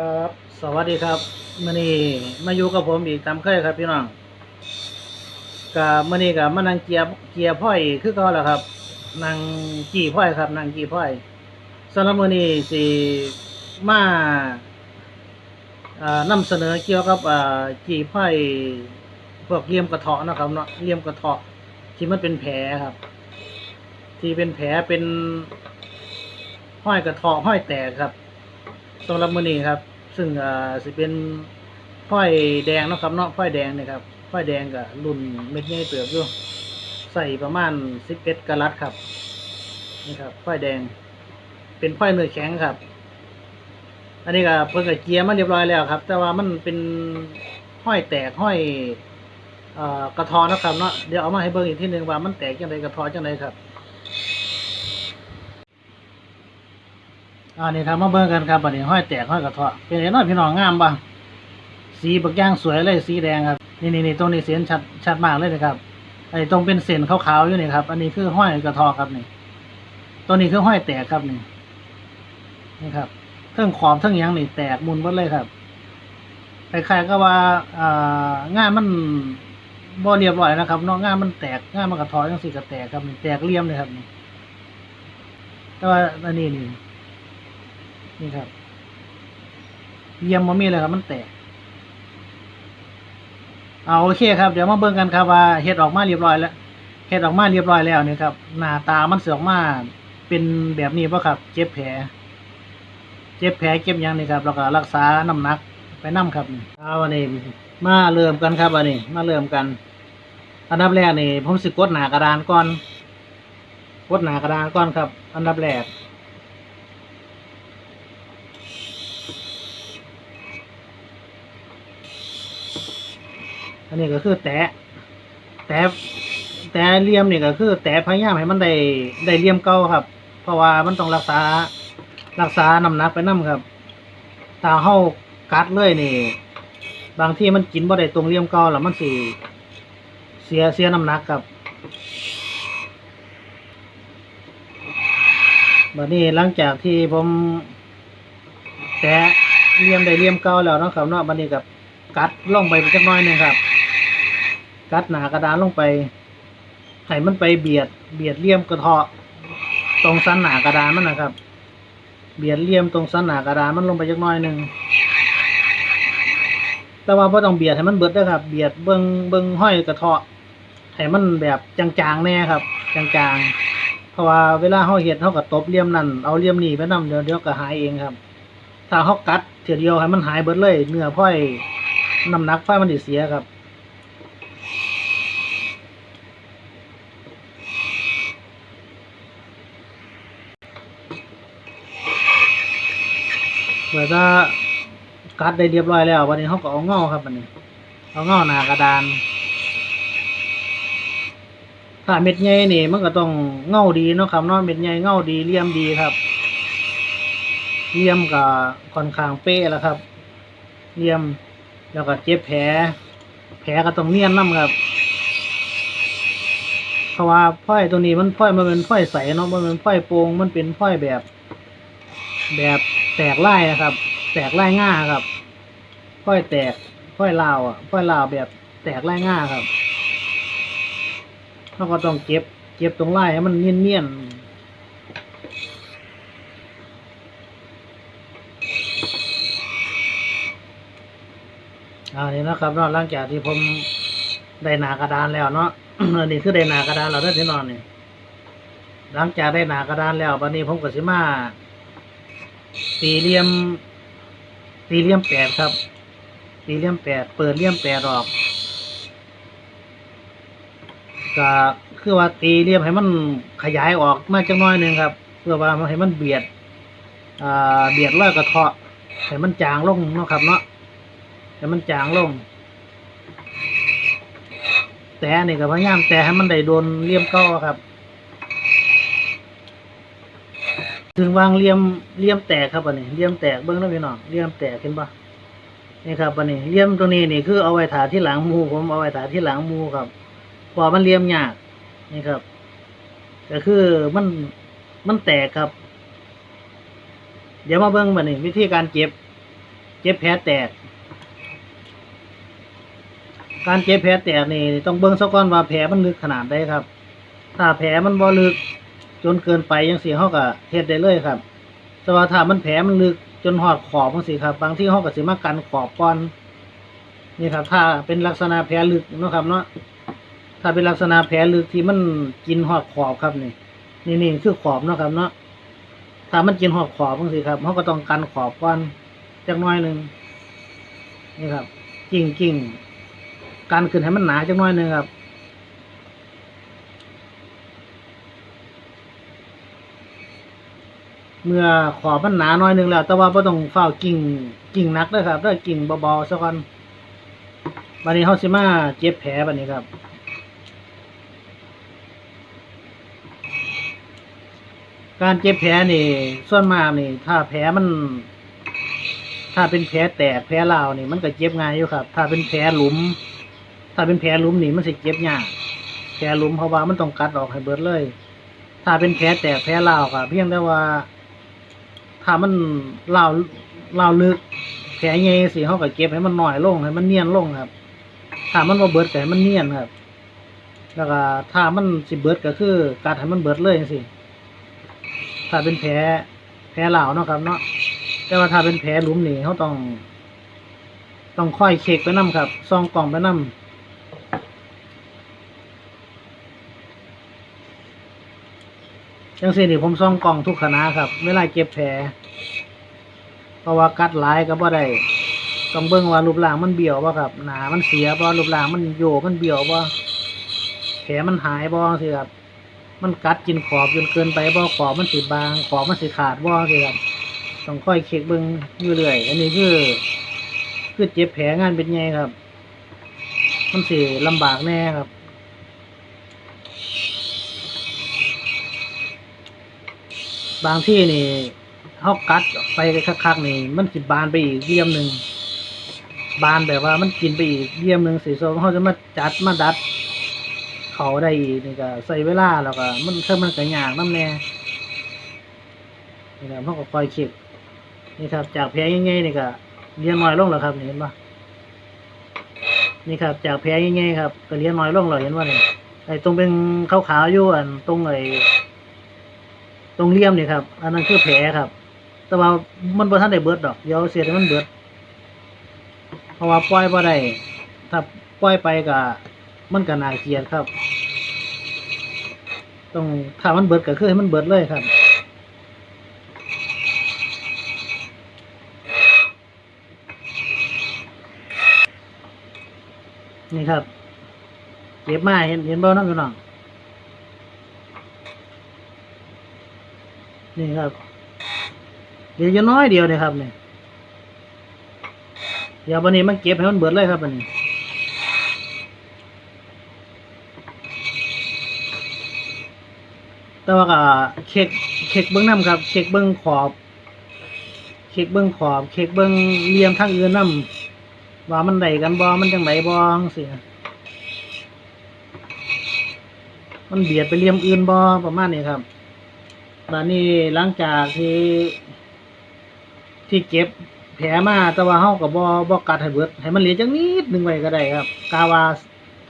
ครับ สวัสดีครับมื่อนี้มาอยู่กับผมอีกตามเคยครับพี่น้องกับมื่อนี้กับมานั่งเกียร์เกียร์พ่อยคือเก่าแล้วครับนั่งกี่พ่อยครับนั่งกี่พ่อยสำหรับมื่อนี้สิมาอ่านำเสนอเกี่ยวกับอ่ากี่พ่อยพวกเลี่ยมกระเทาะนะครับเนาะเลี่ยมกระเทาะที่มันเป็นแผลครับ ที่เป็นแผลเป็นห้อยกระเทาะห้อยแตกครับ สำหรับมื้อนี้ครับ ซึ่งอ่าสิเป็นฝ้อยแดงเนาะครับเนาะฝ้อยแดงเนี่ยครับฝ้อยแดงกับรุ่นเม็ดใหญ่เติบอยู่ใส่ประมาณ11กรัตครับนี่ครับฝ้อยแดง เป็นฝ้อยเนื้อแข็งครับ อันนี้ก็เพิ่งกับเกียร์มาเรียบร้อยแล้วครับ แต่ว่ามันเป็นห้อยแตกห้อยอกระทอนะครับเนาะเดี๋ยวเอามาให้เบิ่งอีกทีหนึ่งว่ามันแตกจังไดกระทอจังไดครับ อันนี้ครับมาเบิ่งกันครับอันนี้ห้อยแตกห้อยกระเทาะเป็นไงน้อยพี่น้องงามบ่สีบักย่างสวยเลยสีแดงครับ นี่นี่นี่ตรงนี้เส้นชัดชัดมากเลยนะครับไอ้ตรงเป็นเส้นขาวๆอยู่นี่ครับ อันนี้คือห้อยกระเทาะครับนี่ตัวนี้คือห้อยแตกครับนี่นี่ครับเทั้งขอบเทั้งยังนี่แตกมุนหมดเลยครับใคล้ายๆก็ว่าอ่างานมันบ่เรียบร้อยนะครับเนอกงานมันแตกงานมันกระทาะจังซี่ก็แตกครับนี่แตกเลี่ยมเลยครับนี่แต่ว่าอันนี้นี่ นี่ครับ เยี่ยมมามีเลยครับ มันแตก เอาโอเคครับ เดี๋ยวมาเบิ่งกันครับว่าเฮ็ดออกมาเรียบร้อยแล้วเฮ็ดออกมาเรียบร้อยแล้วนี่ครับ หน้าตามันเสือออกมาเป็นแบบนี้ป่ะครับ เจ็บแผล เจ็บแผลเจ็บยังนี่ครับแล้วก็รักษาน้ำหนักไปน้ำครับเอาวันนี้มาเริ่มกันครับวันนี้ มาเริ่มกันอันดับแรกนี่ผมสิกดหนากระดานก่อนกดหนากระดานก่อนครับ อันดับแรก อันนี้ก็คือแตะแตะแตะเหลี่ยมนี่ก็คือ แตะพยายามให้มันได้ได้เหลี่ยมเก่าครับ เพราะว่ามันต้องรักษารักษาน้ำหนักไปน้ำครับถ้าเฮากัดเลยนี่ บางที่มันกินบ่ได้ตรงเหลี่ยมเก่าแล้วมันสิเสียเสียน้ำหนักครับบัดนี้หลังจากที่ผมแตะเลี่ยมได้เลี่ยมเก่าแล้วนะครับเนาะบัดนี้กับกัดลงไปจักน้อยหนึงครับ กัดหนากระดานลงไปให้มันไปเบียด เบียดเลี่ยมกระเทาะตรงสันหนากระดานมันนะครับ เบียดเลี่ยมตรงสันหนากระดานมันลงไปจักน้อยหนึ่งแต่ว่าไ่ต้องเบียดให้มันเบิดเด้ครับ เบียดเบิงเบิงห้อยกระเทาะให้มันแบบจางๆแน่ครับ จางๆ เพราะว่าเวลาเฮาเฮ็ดเฮาก็ตบเลี่ยมนั่นเอาเลี่ยมนี่ไปนํเดี๋ยวเดี๋ยวก็หายเองครับ ถ้าเฮากัดเทียวเดียวให้มันหายเบิดเลยเนื้อพ้อยน้ำหนักพ้อยมันสิเสียครับ เมื่อถ้ากัดได้เรียบร้อยแล้ววันนี้เขาก็เอาเงาครับวันนี้เอาเงาหนากระดาน ถ้าเม็ดใหญ่นี่มันก็ต้องเงาดีเนาะครับเนาะเม็ดใหญ่เงาดีเลี่ยมดีครับเลี่ยมกับค่อนข้างเป๊ะแล้วครับเลี่ยมแล้วก็เจ็บแผล แผลก็ต้องเนียนน้ำครับเพราะว่าพ้อยตัวนี้มันพ้อยมันเป็นพ้อยใสเนาะมันเป็นพ้อยโปร่งมันเป็นพ้อยแบบ แบบแตกไล่นะครับ แตกไล่ง่าครับพ้อยแตกพ้อยลาวอะพ้อยลาวแบบแตกไล่ง่าครับเราก็ต้องเก็บ เก็บตรงไล่ให้มันเนียนๆอันนี้นะครับเนาะหลังจากที่ผมได้หนากระดานแล้วเนาะอันนี้คือได้หนากระดานเราได้ที่นอนนี่หลังจากได้หนากระดานแล้ววันนี้ผมก็สิมา สี่เหลี่ยม สี่เหลี่ยมแปดครับ สี่เหลี่ยมแปด เปิดเหลี่ยมแปดออกก็คือว่าตีเหลี่ยมให้มันขยายออกมากจังน้อยหนึ่งครับ เพื่อว่าให้มันเบียดอ่าเบียดร้อยกระเทาะให้มันจางลงเนาะครับเนาะให้มันจางลง แต่นี่ก็พยายามแต่ให้มันได้โดนเลี่ยมเก้าครับ ถึงวางเหลี่ยมเหลี่ยมแตกครับอันนี้เหลี่ยมแตกเบิ้องแล้วพี่น้องเหลี่ยมแตกเห็นปะนี่ครับอันนี้เหลี่ยมตรงนี้นี่คือเอาไว้ถาที่หลังมูผมเอาไว้ถาที่หลังมูครับพอมันเหลี่ยมยากนี่ครับก็คือมันมันแตกครับ เดี๋ยวมาเบิ้องบัดนี้วิธีการเก็บเจ็บแผลแตก การเจ็บแผลแตกนี่ต้องเบิ่งซะก่อนว่าแผลมันลึกขนาดใดครับ ถ้าแผลมันบ่ลึก จนเกินไปจังซี่เฮาก็เฮ็ดได้เลยครับแต่ว่าถ้ามันแผลมันลึกจนหอดขอบจังซี่ครับ บางที่เฮาก็สิมากันขอบก่อนนี่ครับ ถ้าเป็นลักษณะแผลลึกนะครับเนาะถ้าเป็นลักษณะแผลลึกที่มันกินหอดขอบครับนี่นี่นี่คือขอบนะครับเนาะถ้ามันกินหอดขอบจังซี่ครับเฮาก็ต้องกันขอบก่อนจักน่อยหนึ่งนี่ครับกิ่งกิ่งกันขึ้นให้มันหนาจักน่อยหนึ่งครับ เมื่อขอบมันหนาหน่อยหนึงแล้ว แต่ว่าบ่ต้องเฝ้ากิ่งกิ่งหนักด้อครับด้อกิ่งเบาๆซะก่อนบัดนี้เฮาสิมาเจ็บแผลบัดนี้ครับการเจ็บแผลนี่ส่วนมากนี่ ถ้าแผลมัน ถ้าเป็นแผลแตกแผลลาวนี่มันก็เจ็บง่ายอยู่ครับ ถ้าเป็นแผลหลุม ถ้าเป็นแผลหลุมนี่มันสิเจ็บยากแผลหลุมเพราะว่ามันต้องกัดออกให้เบิดเลย ถ้าเป็นแผลแตกแผลลาวก็เพียงแต่ว่า ถ้ามันเลาวลาลึกแผลใหญ่สิเขาก็เก็บให้มันหน้อยลงให้มันเนียนลงครับ ถ้ามันบ่เบิดก็ให้มันเนียนครับ แล้วก็ถ้ามันสิเบิดก็คือกัดให้มันเบิดเลยจังซี่ถ้าเป็นแผลแผลเหลาเนาะครับ เนาะแต่ว่าถ้าเป็นแผลหลุมนี่เขาต้อง ต้องค่อยเช็คไปนํครับซองกล่องไปนํ จังซี่นี่ผมซ่องกล่องทุกคณะครับ เวลาเก็บแผลเพราะว่ากัดหลายก็บ่ได้ต้องเบิ่งว่ารูปร่างมันเบี้ยวบ่ครับหนามันเสียบ่รูปร่างมันโยกมันเบี้ยวบ่แผลมันหายบ่สิครับมันกัดกินขอบจนเกินไปบ่ขอบมันสิบาง ขอบมันสิขาดบ่สิครับต้องค่อยเช็คเบิ่งอยู่เรื่อยอันนี้คือ คือเจ็บแผลงานเป็นไงครับ มันสิลำบากแน่ครับ บางที่นี่เฮากัดไปคักๆนี่ มันสิบานไปอีกเยี่ยมหนึ่งบานแบบว่ามันกินไปอีกเยี่ยมหนึ่งสิโซเขาจะมาจัดมาดัด เขาได้อีกนี่ก็ใส่เวลาแล้วก็มันเท่ามันก็ยากน้ำแน่นี่ครับเขาก็คอยเช็คนี่ครับ จากแผลง่ายๆนี่ก็เลี้ยงน้อยลงแล้วครับเห็นปะนี่ครับ จากแผลง่ายๆครับก็เลี้ยงน้อยลงแล้วเห็นว่านี่ไอ้ตรงเป็นขาวๆอยู่อันตรงไอ้ ตรงเลี่ยมเนี่ยครับ อันนั้นคือแผลครับ แต่ว่ามันบ่ทันได้เบิดดอก เดี๋ยวเสียให้มันเบิด เพราะว่าปล่อยบ่ได้ ถ้าปล่อยไปก็มันก็น่าเกลียดครับ ต้องถ้ามันเบิดก็คือให้มันเบิดเลยครับนี่ครับเก็บมาเห็นเห็นบ่น้องพี่น้อง นี่ครับ เดี๋ยวจะน้อยเดียวเนี่ยครับเนี่ยเดี๋ยววันนี้มันเก็บให้มันเบิดเลยครับวันนี้แต่ว่าก็เช็คเช็คเบื้องน้ำครับ เช็คเบื้องขอบ เช็คเบื้องขอบ เช็คเบื้องเลี่ยมทางอื่นน้ำว่ามันไดกันบ่มันจังไดบ่สิมันเบียดไปเลี่ยมอื่นบ่ประมาณนี้ครับ ตอนนี้หลังจากที่ที่เก็บแผลมาแต่ว่าเฮาก็บ่บ่กัดให้เบิดให้มันเหลือจังนิดหนึงไว้ก็ได้ครับ กาวา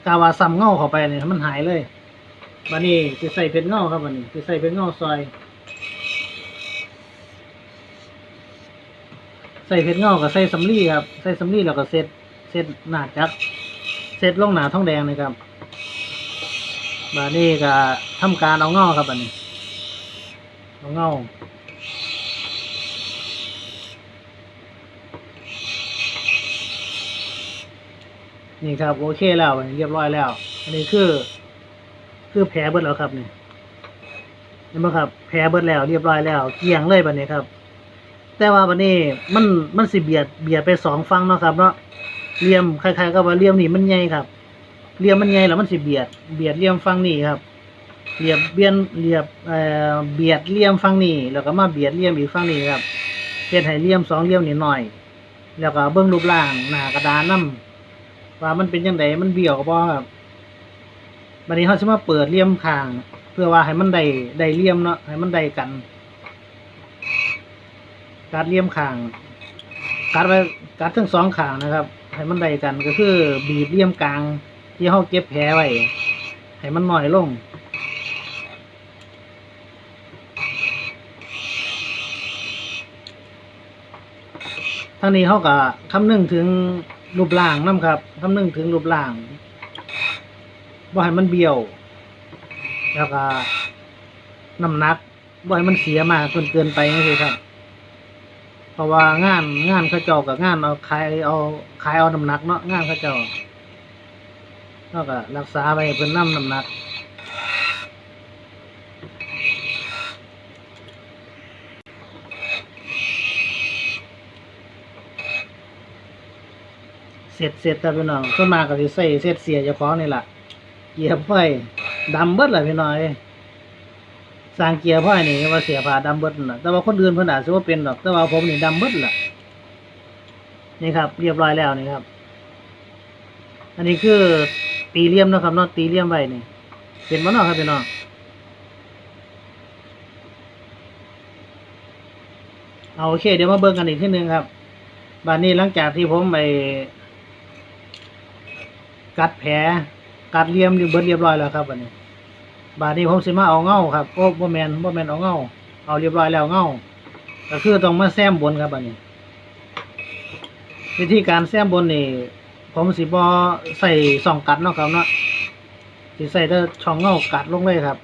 กาวาซ้ำเงาเข้าไปนี่ให้มันหายเลยบัดนี้สิใส่เพชรเงาครับบัดนี้สิใส่เพชรเงาซอยใส่เพชรเงากับใส่สำลีครับใส่สำลีแล้วก็เสร็จเสร็จหนาจักเสร็จลงหนาท้องแดงเลยครับบัดนี้ก็ทำการเอาเงาครับบัดนี้ เอาเงานี่ครับโอเคแล้วเรียบร้อยแล้ว อันนี้คือ คือแผลเบิดแล้วครับนี่เห็นไหมครับแผลเบิดแล้ว เรียบร้อยแล้วเกลี่ยงเลยบัดนี้ครับ แต่ว่าบัดนี้มันมันสิเบียดเบียดไปสองฝั่งเนาะครับเนาะเลี่ยมคล้ายๆกับว่าเลี่ยมนี่มันใหญ่ครับเลี่ยมมันใหญ่แล้วมันสิเบียด เบียดเลี่ยมฝั่งนี้ครับ เบียดเบียนเรียบเอ่อเบียดเหลี่ยมฝั่งนี้ แล้วก็มาเบียดเหลี่ยมอีกฝั่งนี้ครับเฮ็ดให้เหลี่ยมสองเหลี่ยมนี่หน่อย แล้วก็เบิ่งรูปร่างหน้ากระดานนํว่ามันเป็นจังไดมันเบี้ยวบ่ครับบัดนี้เฮาสิมาเปิดเหลี่ยมข้าง เพื่อว่าให้มันได้ได้เหลี่ยมเนาะให้มันได้กันการเหลี่ยมข้างกัดไว้กัดทั้งสองข้างนะครับให้มันได้กันก็คือบีบเลี่ยมกลางที่เขาเก็บแผลไว้ให้มันน้อยลง ทั้งนี้เขาก็คำนึงถึงรูปร่างนํครับคำนึงถึงรูปร่างว่าให้มันเบี้ยว แล้วก็น้ำหนักบ่ให้มันเสียมากจนเกินไปนี่สิครับ เพราะว่างานงานเขาเจ้ากับงานเอาขายเอาขายเอาน้ำหนักเนาะงานเขาเจ้าเราก็รักษาไว้ให้เพิ่นนำน้ำหนัก เสร็จเสร็จแต่พี่น้องส่วนมากก็สิใส่เสร็จเสียเจ้าของนี่แหละเกียร์ไฟดำเบิดล่ะพี่น้อยสร้างเกียร์ไฟนี่ว่าเสียผ้าดำเบิดน่ะแต่ว่าคนอื่นเพิ่นอาจสิว่าเป็นดอกแต่ว่าผมนี่ดำเบิดล่ะนี่ครับ เรียบร้อยแล้วนี่ครับ อันนี้คือตีเลี่ยมนะครับนาะตีเลี่ยมไว้นี่เป็นบ่เนาะครับพี่น้องเอาโอเค เดี๋ยวมาเบิ่งกันอีกทีหนึงครับบัดนี้หลังจากที่ผมไป กัดแผลกัดเลี่ยมเบิดเรียบร้อยแล้วครับบัดนี้ บาดนี้ผมสิมาเอาเงาครับโอ้บ่แมนบ่แมนเอาเงาเอาเรียบร้อยแล้วเงาก็คือต้องมาแซมบนครับบัดนี้ วิธีการแซมบนนี่ผมสิบ่ใส่ส่องกัดเนาะครับเนาะสิใส่แต่ช่องเงากัดลงเลยครับ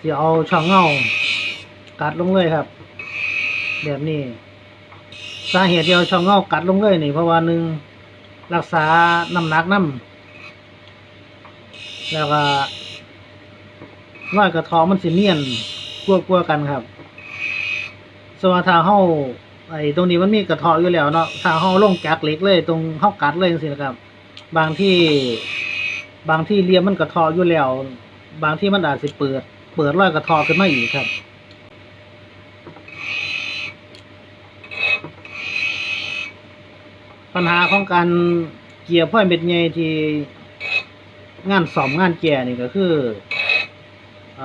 สิเอาช่องเงากัดลงเลยครับ แบบนี้ สาเหตุที่เอาช่องเงากัดลงเลยนี่ เพราะว่าหนึ่งรักษาน้ำหนักน้ำแล้วก็ร้อยกระทอมันสิเนียนกลัวกลัวกันครับสวัสถ้าเฮาไอ้ตรงนี้มันมีกระทออยู่แล้วเนาะถ้าเฮาลงจากเล็กเลย ตรงเฮากัดเลยจังซี่นะครับ บางที่บางที่เลียมมันกระทออยู่แล้ว บางที่มันอาจสิเปิด เปิดร้อยกระทอขึ้นมาอีกครับ ญหาของการเกียร์พ่อยเม็ดใหญ่ที่งานสอมงานแก่นี่ก็คืออ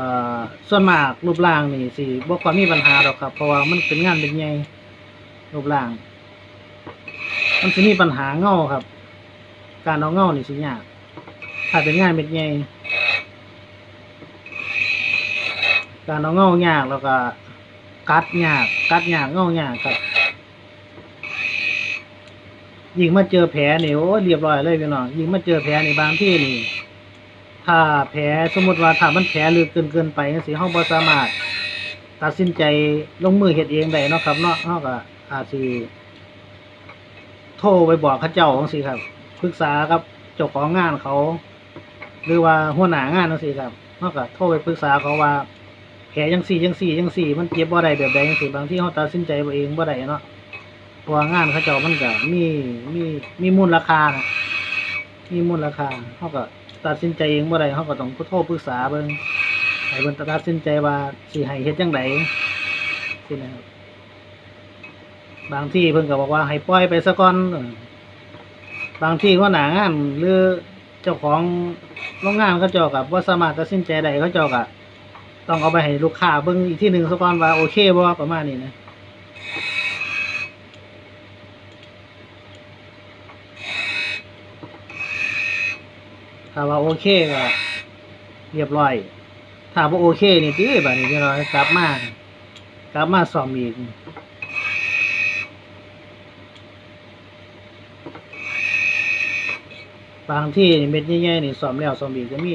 ส่วนมากรูปร่างนี่สิบ่ค่อยมีปัญหาหรอกครับ เพราะว่ามันเป็นงานเม็ดใหญ่รูปร่าง มันสิมีปัญหาเงาครับ การเอาเงานี่สิยากถ้าเป็นงานเม็ดใหญ่การเอาเงายากแล้วก็ กัดยาก กัดยากเงายากครับ ยิงมาเจอแผลนี่โอ้เรียบร้อยเลยพี่น้องยิงมาเจอแผลในบางที่นี่ ถ้าแผลสมมติว่าถ้ามันแผลลึกเกินเกินไปจังซี่เฮาบ่สามารถ ตัดสินใจลงมือเฮ็ดเองได้เนาะครับเนาะเฮาก็อาจสิโทรไปบอกเขาเจ้าจังซี่ครับปรึกษากับเจ้าของงานเขา หรือว่าหัวหน้างานจังซี่ครับเฮาก็โทรไปปรึกษาเขาว่าแผลจังซี่จังซี่จังซี่มันเจ็บบ่ได้แบบใดจังซี่บางทีเฮาตัดสินใจเองบ่ได้เนาะ พว่างานเขาเจ้ามันก็มีมีมีมูลราคานะมีมูลราคาเขาก็ตัดสินใจเองบ่ได้เขาก็ต้องโทรปรึกษาเบิ่งให้เพิ่นตัดสินใจว่าสิให้เฮ็ดจังไดสินะครับบางที่เพิ่นก็บอกว่าให้ปล่อยไปซะก่อนบางที่หัวหนางานหรือเจ้าของโรงงานเขาเจ้าก็บ่สามารถตัดสินใจได้เขาเจ้าก็ต้องเอาไปให้ลูกค้าเบิ่งอีกที่หนึ่งซะก่อนว่าโอเคบ่ประมาณนี้นะ ถ้าว่าโอเคก็เรียบร้อย ถ้าว่าโอเคนี่ตื้อแบบนี้พี่น้องกลับมากลับมาซ่อมอีกบางที่เม็ดใหญ่ๆนี่ซ่อมแล้วซ่อมอีกก็มี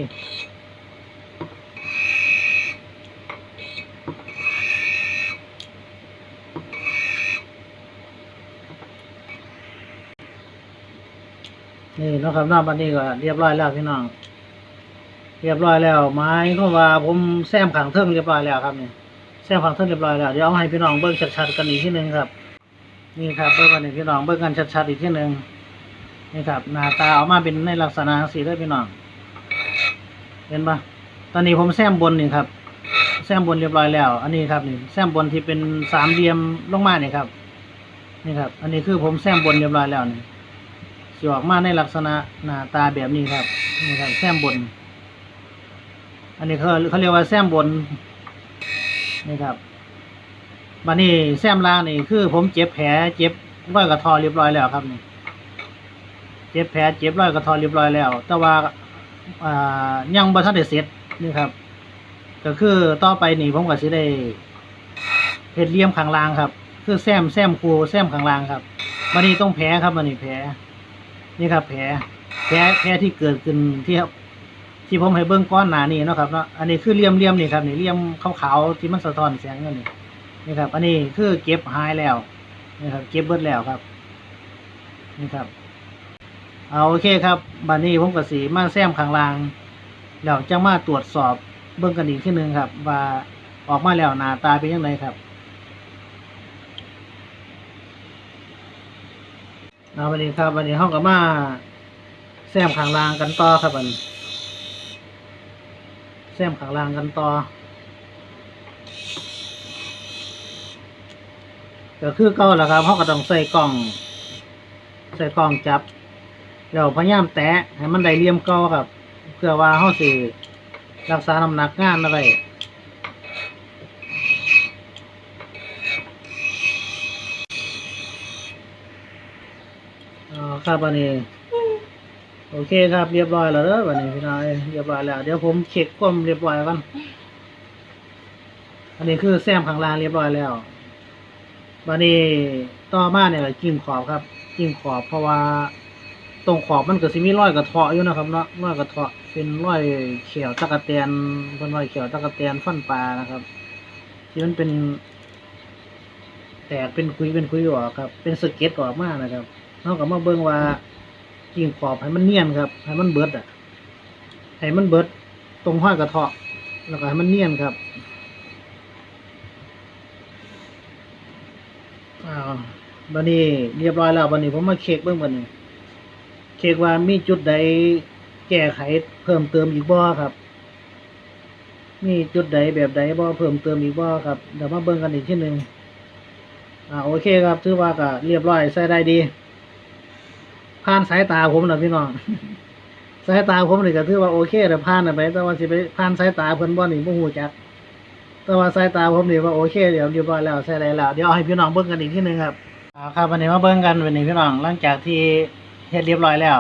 นี่นะครับเนอกบันนี้ก็เรียบร้อยแล้วพี่น้อง เรียบร้อยแล้วไม้ก็ว่าผมแซมขังเทิงเรียบร้อยแล้วครับนี่แซมขังเทิงเรียบร้อยแล้วเดี๋ยวเอาให้พี่น้องเบิ่งชัดๆกันอีกทีหนึ่งครับ นี่ครับเบิ่งกันนี่พี่น้องเบิ่งกันชัดๆอีกทีหนึ่งนี่ครับหน้าตาออกมาเป็นในลักษณะสีได้พี่น้อง เห็นปะตอนนี้ผมแซมบนนี่ครับแซมบนเรียบร้อยแล้ว อันนี้ครับนี่แซมบนที่เป็นสามเหลี่ยมลงมาเนี่ครับ นี่ครับ อันนี้คือผมแซมบนเรียบร้อยแล้วนี่ สิออกมาในลักษณะหน้าตาแบบนี้ครับนี่ครับแซมบน อันนี้เขาเขาเรียกว่าแซมบนนี่ครับบันนี้แซมล่างนี่คือ ผมเจ็บแผลเจ็บร้อยกระทอเรียบร้อยแล้วครับนี่เจ็บแผลเจ็บร้อยกระทอเรียบร้อยแล้ว แต่ว่าอ่ายังบ่ทันเสร็จนี่ครับ ก็คือต่อไปนี่ผมก็สิได้เฮ็ดเลี่ยมข้างล่างครับ คือแซมแซมคูแซมข้างล่างครับบันนี้ต้องแผลครับบันนี้แผล นี่ครับแผลแผลแผลที่เกิดขึ้นที่ที่ผมให้เบิ้งก้อนหนานี่เนาะครับเนาะอันนี้คือเหลี่ยมเหลี่ยมนี่ครับนี่เหลี่ยมขาวๆที่มันสะท้อนแสงนั่นนี่นี่ครับ อันนี้คือเก็บหายแล้วนี่ครับ เก็บเบิดแล้วครับ นี่ครับ เอาโอเคครับบัดนี้ผมก็สีมาแซมข้างล่างแล้วจะมาตรวจสอบเบิ้งกันอีกทีหนึ่งครับ ว่าออกมาแล้วหน้าตาเป็นยังไงครับ เอาวันนี้ครับวันนี้ห้องก็มาแซมขางลางกันต่อครับอันแซมขางลางกันต่อก็คือเก่าแหละครับเขาก็ต้องใส่กล่อง ใส่กล่องจับแล้วพยายามแตะให้มันได้เลี่ยมเก่าครับ เพื่อว่าเขาสิรักษาน้ำหนักงานอะไร ครับวันนี้ โอเคครับเรียบร้อยแล้วเด้อวันนี้พี่น้อยเรียบร้อยแล้ว เดี๋ยวผมเช็คความเรียบร้อยกันอันนี้คือแซมข้างล่างเรียบร้อยแล้ววันนี้ต่อมาเนี่ยก็กิ้งขอบครับกิ้งขอบเพราะว่าตรงขอบมันก็สิมีรอยกระเทาะอยู่นะครับเนาะรอยกระเทาะเป็นรอยเขียวตะกะแตนเป็นรอยเขียวตะกะแตนฟันปลานะครับ ที่มันเป็น แตกเป็นคุยเป็นคุยออกครับ เป็นสเก็ตออกมากนะครับ เราก็มาเบิ่งว่ากิ่งขอบให้มันเนียนครับให้มันเบิดอะให้มันเบิดตรงห้อยกระเทาะแล้วก็ให้มันเนียนครับอ้าบันนี้เรียบร้อยแล้วบันนี้ผมมาเช็คเบื้องบันนี้เช็คว่ามีจุดใดแก้ไขเพิ่มเติมอีกบ่ครับ มีจุดใดแบบใดบ่เพิ่มเติมอีกบ่ครับเดี๋ยวมาเบิ่งกันอีกทีหนึ่งอ่าโอเคครับถือว่าก็เรียบร้อยใส่ได้ดี ผ่านสายตาผมนะพี่น้อง สายตาผมนี่ก็ถือว่าโอเคแต่ผ่านไป แต่ว่าสิไปผ่านสายตาเพิ่นบ่นี่บ่ฮู้จัก แต่ว่าสายตาผมนี่ว่าโอเคเดี๋ยวเรียบร้อยแล้วใส่ได้แล้วเดี๋ยวเอาให้พี่น้องเบิ่งกันอีกทีหนึงครับอ่าครับวันนี้มาเบิ่งกันวันนี้พี่น้องหลังจากที่เฮ็ดเรียบร้อยแล้ว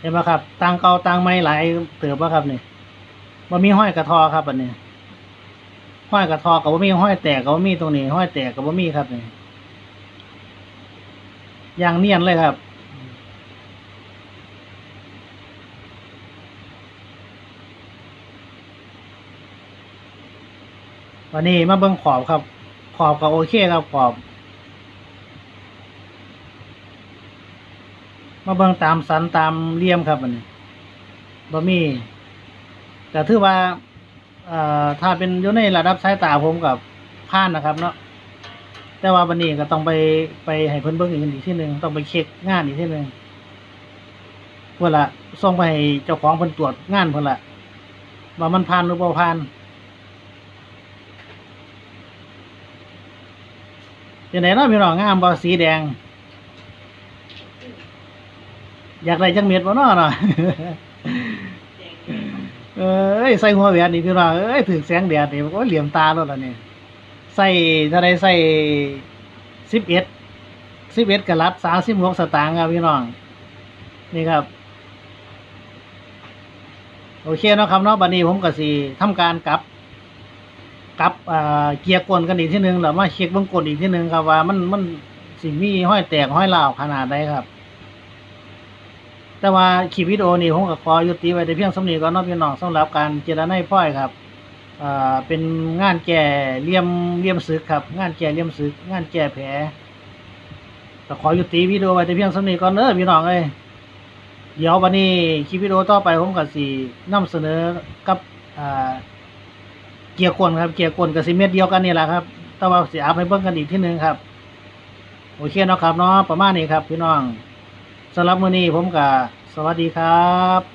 เห็นบ่ครับตังเก่าตังใหม่หลายเติบบ่ครับนี่บ่มีห้อยกระทอครับอันนี้ห้อยกระทอก็บ่มีห้อยแตกก็บ่มีตรงนี้ห้อยแตกก็บ่มีครับนี่อย่างเนียนเลยครับ วันนี้มาเบิ่งขอบครับ ขอบก็โอเคครับขอบ มาเบิ่งตามสันตามเหลี่ยมครับอันนี้บ่มีแต่ถือว่าเอ่อถ้าเป็นอยู่ในระดับสายตาผมกับผ่านนะครับ เนาะแต่ว่าวันนี้ก็ต้องไปไปให้เพิ่นเบิ่งอีกอีกทีหนึ่งต้องไปเช็คงานอีกทีหนึ่งเพื่อละส่งไปให้เจ้าของเพิ่นตรวจงานเพิ่นละว่ามันผ่านหรือบ่าผ่าน เป็นไหนเนาะพี่น้องงามบ่สีแดง อยากได้จังเม็ดบ่เนาะเนาะเอ้ยใส่หัวแหวนนี่พี่น้องเอ้ยถึงแสงแดดนี่โอ้เหลี่ยมตาแล้วล่ะนี่ใส่เท่าใดใส่สิบเอ็ดสิบเอ็ดกะลัดสามสิบหกสตางค์ครับพี่น้อง นี่ครับ โอเคเนาะครับเนาะบัดนี้ผมก็สิทำการกลับ อ่าเกียร์กลกันอีกทีหนึงแล้วมาเช็คเบื้องกลอีกทีหนึงครับว่ามันมันสิมีห้อยแตกห้อยลาวขนาดใดครับ แต่ว่าคลิปวิดีโอนี้ผมก็ขอยุติไว้แต่เพียงสำนีก่อนเนาะพี่น้องสำหรับการเจรไนพ่อยครับอ่าเป็นงานแก่เลี่ยมเลี่ยมซึกครับ งานแก่เลี่ยมซึก งานแก่แผลก็ขอยุติวิดีโอไว้แต่เพียงสำนีก่อนเด้อพี่น้องเอ้ยเดี๋ยววันนี้คลิปวิดีโอต่อไปผมก็สินำเสนอกับอ่า เกียร์กลครับเกียร์กลกับซีเมนต์เดียวกันนี่แหละครับแต่ว่าเสียอัพให้เบิ่งกันอีกที่หนึ่งครับโอเคเนาะครับเนาะประมาณนี้ครับ พี่น้องสำหรับมื้อนี้ผมกับสวัสดีครับ